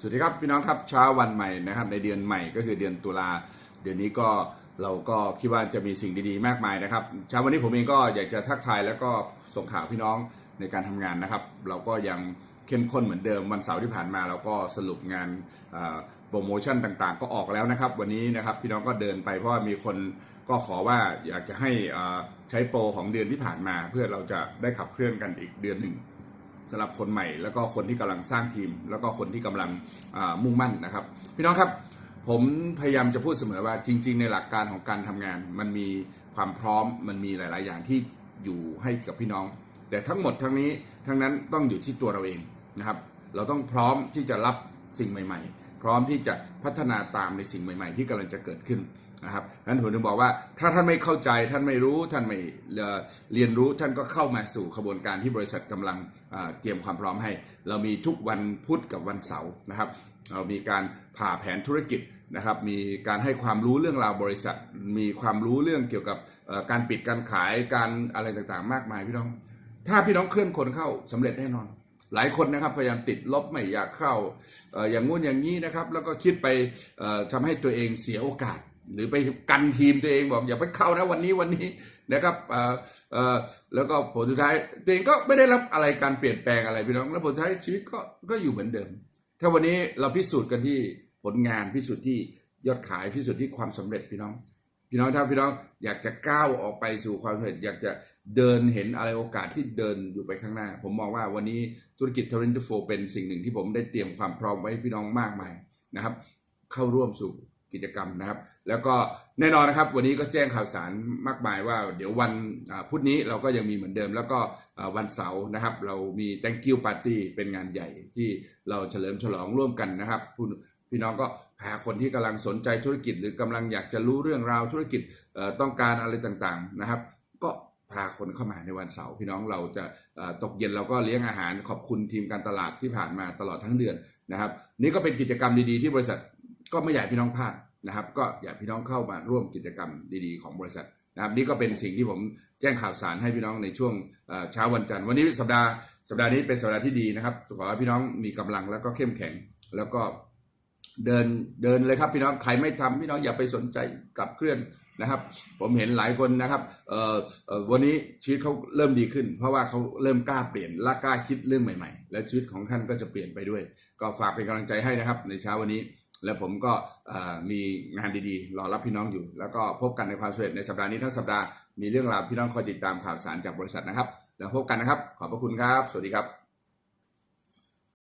สวัสดีครับพี่น้องครับเช้าวันใหม่นะครับในเดือนใหม่ก็คือเดือนตุลาเดือนนี้ก็เราก็คิดว่าจะมีสิ่งดีๆ มากมายนะครับเช้าวันนี้ผมเองก็อยากจะทักทายแล้วก็ส่งข่าวพี่น้องในการทำงานนะครับ เราก็ยังเข้มข้นเหมือนเดิมวันเสาร์ที่ผ่านมาเราก็สรุปงานโปรโมชั่นต่างๆ ก็ออกแล้วนะครับ วันนี้นะครับพี่น้องก็เดินไปเพราะว่ามีคนก็ขอว่าอยากจะให้ใช้โปรของเดือนที่ผ่านมา เพื่อเราจะได้ขับเคลื่อนกันอีกเดือนหนึ่ง สำหรับคนใหม่ แล้วก็คนที่กำลังสร้างทีม แล้วก็คนที่กำลังมุ่งมั่นนะครับ พี่น้องครับผมพยายามจะพูดเสมอว่าจริง ๆ ในหลักการของการทำงาน มันมีความพร้อมมันมีหลาย ๆ อย่างที่อยู่ให้กับพี่น้อง แต่ทั้งหมดทั้งนี้ทั้งนั้นต้องอยู่ที่ตัวเราเองนะครับ เราต้องพร้อมที่จะรับสิ่งใหม่ ๆ พร้อมที่จะพัฒนาตามในสิ่งใหม่ ๆ ที่กำลังจะเกิดขึ้นนะครับนั้นผมถึงบอกว่าถ้าท่านไม่เข้าใจท่านไม่รู้ท่านไม่เรียนรู้ท่านก็เข้ามาสู่ขบวนการที่บริษัทกำลังเตรียมความพร้อมให้ เรามีทุกวันพุธกับวันเสาร์นะครับ เรามีการผ่าแผนธุรกิจนะครับ มีการให้ความรู้เรื่องราวบริษัท มีความรู้เรื่องเกี่ยวกับการปิดการขายการอะไรต่างๆ มากมายพี่น้อง ถ้าพี่น้องเคลื่อนคนเข้าสำเร็จแน่นอน หลายคนนะครับพยายามติดลบไม่อยากเข้าอย่างงู้นอย่างนี้นะครับ แล้วก็คิดไปเอ่อทำให้ตัวเองเสียโอกาส หรือไปกันทีมตัวเองบอกอย่าไปเข้านะวันนี้วันนี้นะครับแล้วก็ผลสุดท้ายตัวเองก็ไม่ได้รับอะไรการเปลี่ยนแปลงอะไรพี่น้อง แล้วผลท้ายชีวิตก็ก็อยู่เหมือนเดิม ถ้าวันนี้เราพิสูจน์กันที่ผลงานพิสูจน์ที่ยอดขายพิสูจน์ที่ความสำเร็จพี่น้อง พี่น้องถ้าพี่น้องอยากจะก้าวออกไปสู่ความสำเร็จอยากจะเดินเห็นอะไรโอกาสที่เดินอยู่ไปข้างหน้า ผมมองว่าวันนี้ธุรกิจท r ริน t โฟเป็นสิ่งหนึ่งที่ผมได้เตรียมความพร้อมไว้พี่น้องมากมายนะครับ เข้าร่วมสู่กิจกรรมนะครับ แล้วก็แน่นอนนะครับ วันนี้ก็แจ้งข่าวสารมากมายว่า เดี๋ยววันพุธนี้เราก็ยังมีเหมือนเดิม แล้วก็วันเสาร์นะครับ เรามี thank you party เป็นงานใหญ่ที่เราเฉลิมฉลองร่วมกันนะครับผู้ พี่น้องก็พาคนที่กำลังสนใจธุรกิจ หรือกำลังอยากจะรู้เรื่องราวธุรกิจต้องการอะไรต่างๆนะครับ ก็พาคนเข้ามาในวันเสาร์พี่น้องเราจะตกเย็นเราก็เลี้ยงอาหารขอบคุณทีมการตลาดที่ผ่านมาตลอดทั้งเดือนนะครับ นี่ก็เป็นกิจกรรมดีๆที่บริษัทก็ไม่อยากพี่น้องพลาดนะครับ ก็อยากพี่น้องเข้ามาร่วมกิจกรรมดีๆของบริษัทนะครับนี่ก็เป็นสิ่งที่ผมแจ้งข่าวสารให้พี่น้องในช่วงเช้าวันจันทร์วันนี้สัปดาห์สัปดาห์นี้เป็นสัปดาห์ที่ดีนะครับขอให้พี่น้องมีกำลังแล้วก็เข้มแข็งแล้วก็ เดินเดินเลยครับพี่น้องใครไม่ทำพี่น้องอย่าไปสนใจกับเคลื่อนนะครับ ผมเห็นหลายคนนะครับเอ่อเออวันนี้ชีวิตเขาเริ่มดีขึ้น เพราะว่าเขาเริ่มกล้าเปลี่ยนและกล้าคิดเรื่องใหม่ๆ และชีวิตของท่านก็จะเปลี่ยนไปด้วย ก็ฝากเป็นกำลังใจให้นะครับ ในเช้าวันนี้ และผมก็มีงานดีๆ รอรับพี่น้องอยู่ แล้วก็พบกันในความสำเร็จในสัปดาห์นี้ทั้งสัปดาห์มีเรื่องราวพี่น้องคอยติดตามข่าวสารจากบริษัทนะครับ แล้วพบกันนะครับ ขอบพระคุณครับ สวัสดีครับ